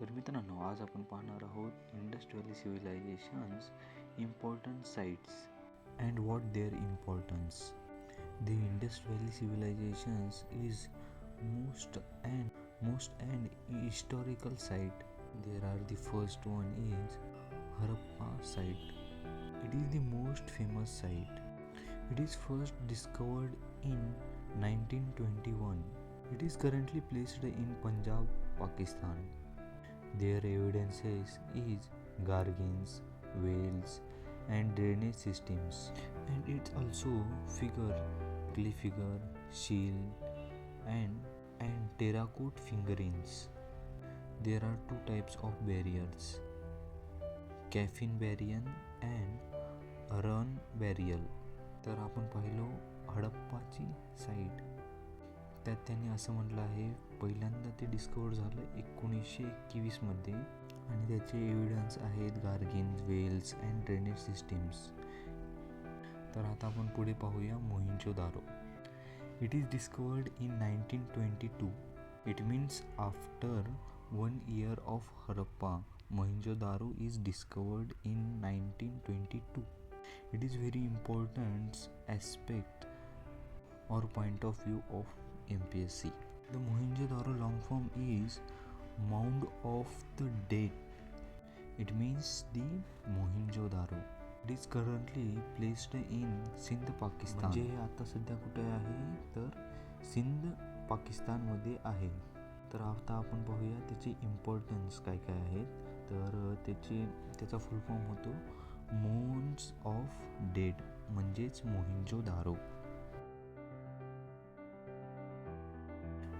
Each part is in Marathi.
तर मित्रांनो आज आपण पाहणार आहोत Indus valley civilisations important sites and what their importance the Indus valley civilisations is most and most and historical site there are the first one is Harappa site It is the most famous site. It is first discovered in 1921. It is currently placed in Punjab, Pakistan. Their evidences is gargins, wells, and drainage systems. And it also figure, clay figure, shield, and and terracotta figurines. There are two types of barriers: caffeine barrier and run barrier तर आपण पाहिलो हडप्पाची साईट त्यात त्यांनी असं म्हटलं आहे पहिल्यांदा ते डिस्कवर झालं एकोणीसशे एकवीसमध्ये आणि त्याचे एव्हिडन्स आहेत गार्गिन्स वेल्स अँड ड्रेनेज सिस्टीम्स तर आता आपण पुढे पाहूया Mohenjo Daro. It is discovered in nineteen twenty two it means after one year of Harappa Mohenjo Daro is discovered in nineteen twenty two it is very important aspect or point of view of MPSC. The Mohenjo-daro long form is Mound of the Dead. It means the Mohenjo-daro. It is currently placed in Sindh Pakistan हे आता सध्या कुठे आहे तर सिंध पाकिस्तानमध्ये आहे तर आता आपण पाहूया त्याचे इम्पॉर्टन्स काय काय आहेत तर त्याचे त्याचा फुल फॉर्म होतो मोन्स ऑफ डेड म्हणजेच Mohenjo daro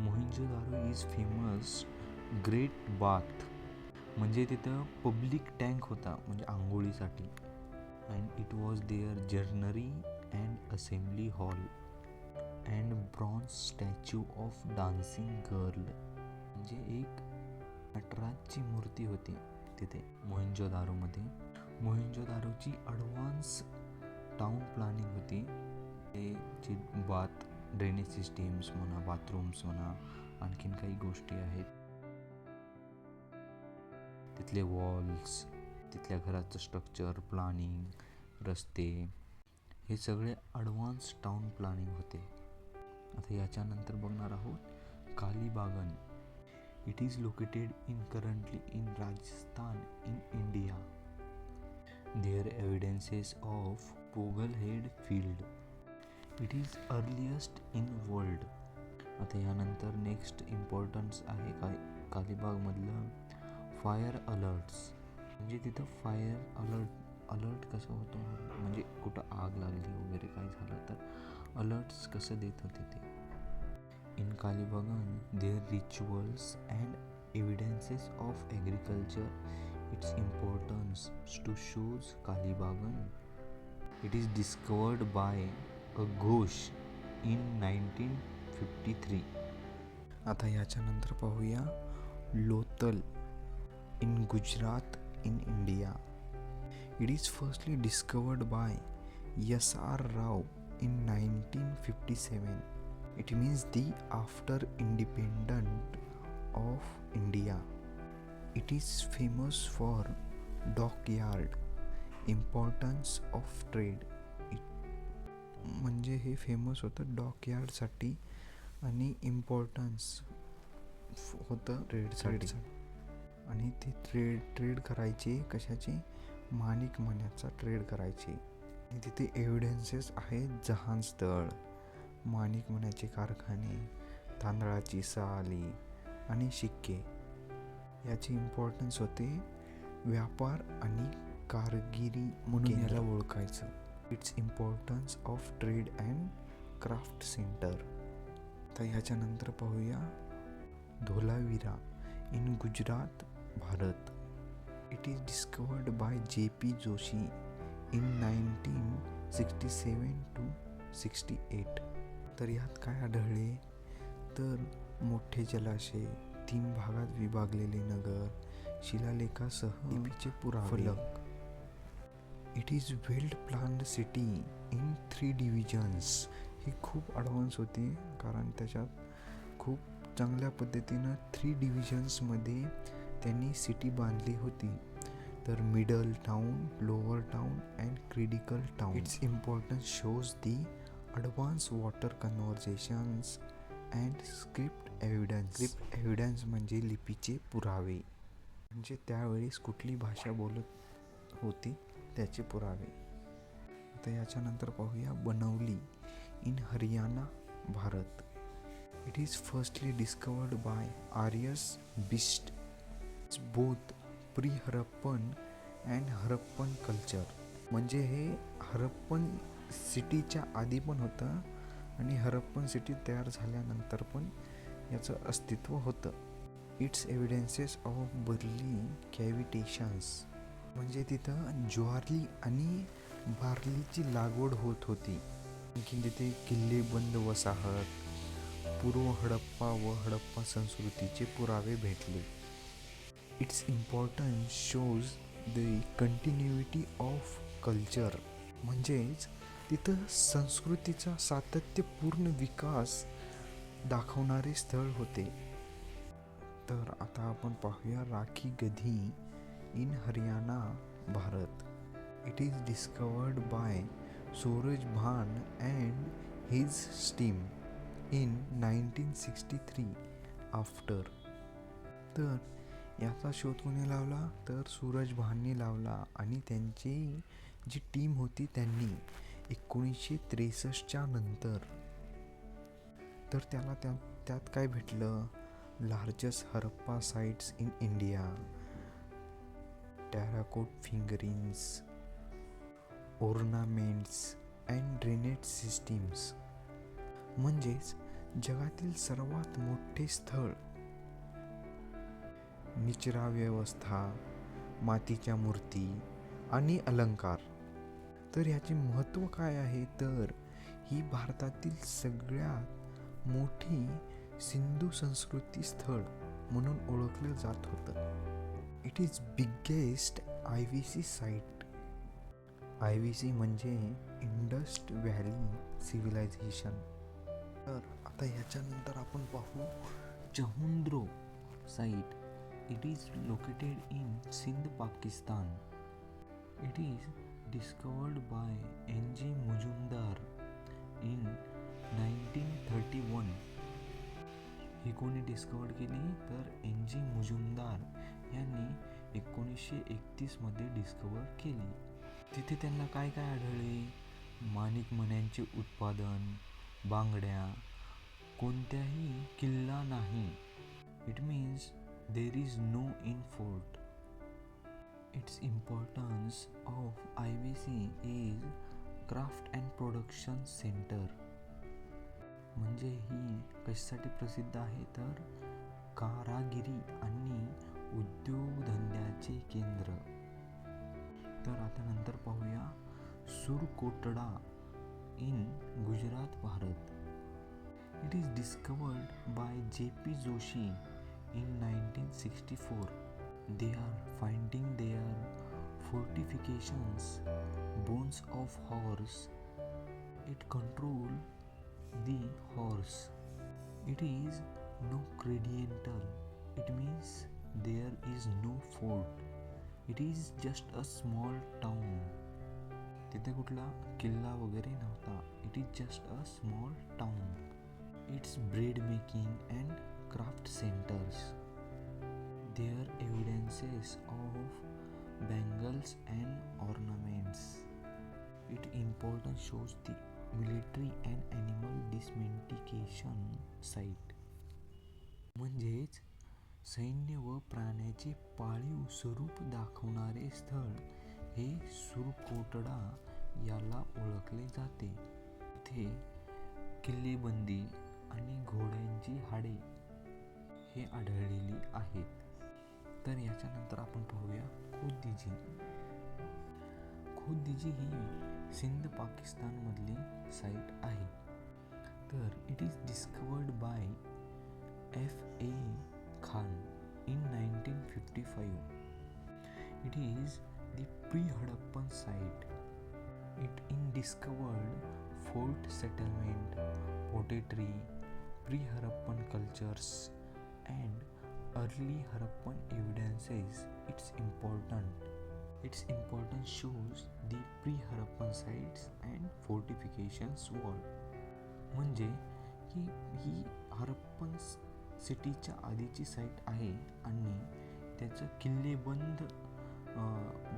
Mohenjo daro is famous great bath म्हणजे तिथं पब्लिक टँक होता म्हणजे आंघोळीसाठी. And it was there granary and assembly hall and bronze statue of dancing girl म्हणजे एक नटराजची मूर्ती होती तिथे मोहिंजोदारोमध्ये. दारोमध्ये मोहिंजो दारोची ॲडव्हान्स टाऊन प्लॅनिंग होती. ते जे बाथ ड्रेनेज सिस्टीम्स म्हणा बाथरूम्स म्हणा आणखीन काही गोष्टी आहेत. तिथले वॉल्स तिथल्या घराचं स्ट्रक्चर प्लॅनिंग रस्ते हे सगळे ॲडव्हान्स टाउन प्लॅनिंग होते. आता याच्यानंतर बघणार आहोत Kalibangan. It is located in currently in Rajasthan in India there evidences of ploughed field it is earliest in world आता यानंतर नेक्स्ट इम्पॉर्टन्स आहे का कालीबागमधलं फायर अलर्ट्स म्हणजे तिथं फायर अलर्ट अलर्ट कसं होतं? म्हणजे कुठं आग लागली वगैरे काय झालं तर अलर्ट्स कसं देत होते ते? In Kalibangan there rituals and evidences of agriculture its importance to shows Kalibangan it is discovered by A Ghosh in nineteen fifty three. आता याच्यानंतर पाहूया. Lothal in Gujarat in India it is firstly discovered by S R Rao in nineteen fifty seven it means the after independent of India it is famous for dockyard importance of trade म्हणजे हे फेमस होतं डॉकयार्डसाठी आणि इम्पॉर्टन्स होतं ट्रेडसाठी आणि ते ट्रेड ट्रेड करायचे कशाचे? माणिक मण्याचा ट्रेड करायचे. आणि तिथे एव्हिडन्सेस आहेत जहाजतळ माणिक मण्याचे कारखाने तांदळाची साली आणि शिक्के. याचे इम्पॉर्टन्स होते व्यापार आणि कारगिरी म्हणून याला ओळखायचं. Its importance of trade and craft centre तर ह्याच्यानंतर पाहूया. Dholavira in Gujarat Bharat. It is discovered by J P Joshi in nineteen sixty seven to sixty eight तर यात काय आढळले? तर मोठे जलाशय तीन भागात विभागलेले नगर शिलालेखासह लिपीचे पुराफलक it is well planned city in three divisions ही खूप ॲडव्हान्स होती कारण त्याच्यात खूप चांगल्या पद्धतीनं थ्री डिव्हिजन्समध्ये त्यांनी सिटी बांधली होती. तर middle town lower town and critical town its importance shows the advance water conversations and script evidence script evidence म्हणजे लिपीचे पुरावे. म्हणजे त्यावेळेस कुठली भाषा बोलत होती? त्याचे पुरावे. आता याच्यानंतर पाहूया Banawali in Haryana Bharat. It is firstly discovered by R S Bisht both pre Harappan and Harappan culture म्हणजे हे हरप्पन सिटीच्या आधी पण होतं आणि हरप्पन सिटी तयार झाल्यानंतर पण याचं अस्तित्व होतं. It's evidences of barley cultivations म्हणजे तिथं ज्वारी आणि बार्लीची लागवड होत होती. आणखी तिथे किल्लेबंद वसाहत पूर्व हडप्पा व हडप्पा संस्कृतीचे पुरावे भेटले. Its importance shows the continuity of culture म्हणजेच तिथं संस्कृतीचा सातत्यपूर्ण विकास दाखवणारे स्थळ होते. तर आता आपण पाहूया Rakhi Garhi. In Haryana Bharat it is discovered by Suraj Bhan and his team in nineteen sixty three after तर याचा शोध कोणी लावला? तर सूरज भानने लावला आणि त्यांची जी टीम होती त्यांनी एकोणीसशे त्रेसष्टच्या नंतर. तर त्याला त्या त्यात काय भेटलं? Largest Harappa sites in India terracotta finger rings ornaments and drainage systems म्हणजेच जगातील सर्वात मोठे स्थळ. निचरा व्यवस्था मातीच्या मूर्ती आणि अलंकार. तर याचे महत्त्व काय आहे? तर ही भारतातील सगळ्यात मोठी सिंधू संस्कृती स्थळ म्हणून ओळखलं जात होतं. It is biggest I V C site I V C म्हणजे इंडस्ट व्हॅली सिव्हिलायझेशन तर आता ह्याच्यानंतर आपण पाहू Chanhudaro site. It is located in Sindh Pakistan. It is discovered by N.G. Mujumdar in 1931 ही कोणी डिस्कवर्ड केली? तर एन जी मुजुमदार यांनी एकोणीसशे एकतीसमध्ये डिस्कवर केली. तिथे त्यांना काय काय आढळले? माणिक मण्यांचे उत्पादन बांगड्या कोणत्याही किल्ला नाही. It means there is no in fort its importance of I V C is craft and production centre म्हणजे ही कशासाठी प्रसिद्ध आहे? तर कारागिरी आणि ध्यानाचे केंद्र. तर आता नंतर पाहूया Surkotada in Gujarat Bharat. It is discovered by J P Joshi in nineteen sixty four they are finding their fortifications bones of horse it control the horse it is no credential it means there is no fort it is just a small town तिथे कुठला किल्ला वगैरे नव्हता it is just a small town its bread making and craft centers. There evidences of bangles and ornaments. It important shows the military and animal dismentication site. म्हणजेच सैन्य व प्राण्याचे पाळीव स्वरूप दाखवणारे स्थळ हे सुरकोटडा याला ओळखले जाते. इथे किल्लेबंदी आणि घोड्यांची हाडे हे आढळलेली आहेत. तर याच्यानंतर आपण पाहूया खुद्दीजी खुद्दीजी ही सिंध पाकिस्तानमधली साईट आहे. तर it is discovered by F A Khan in nineteen fifty five it is the pre Harappan site it in discovered fort settlement pottery pre Harappan cultures and early Harappan evidences its important. Its importance shows the pre-Harappan sites and fortifications wall. म्हणजे की ही हरप्पन सिटीच्या आधीची साईट आहे आणि त्याचं किल्लेबंद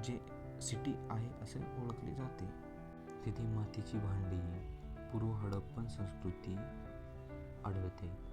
जे सिटी आहे असे ओळखले जाते. तिथे मातीची भांडी पूर्व हडप्पन संस्कृती आढळते.